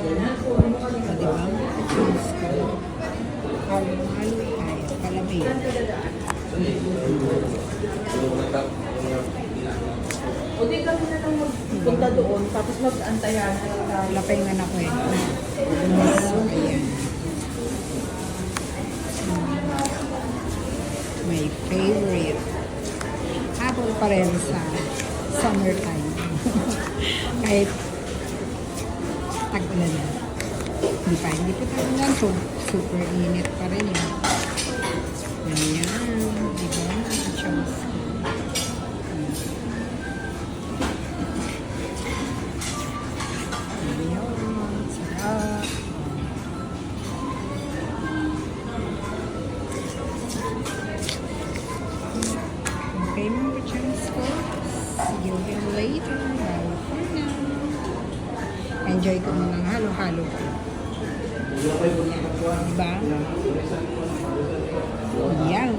O, diba? Kalmal ay palamig. O, di kami na lang doon, tapos mag-antayan. Lapaingan ako eh. My favorite. Habol pa rin sa summertime. tag-ulan na. Hindi pa, hindi pa tag-ulan. So, super init pa rin yun. Ayan. Di ba? Sarap. Okay, chance ko. See you again later. Enjoy ko muna ng halo-halo. Diba? Yan.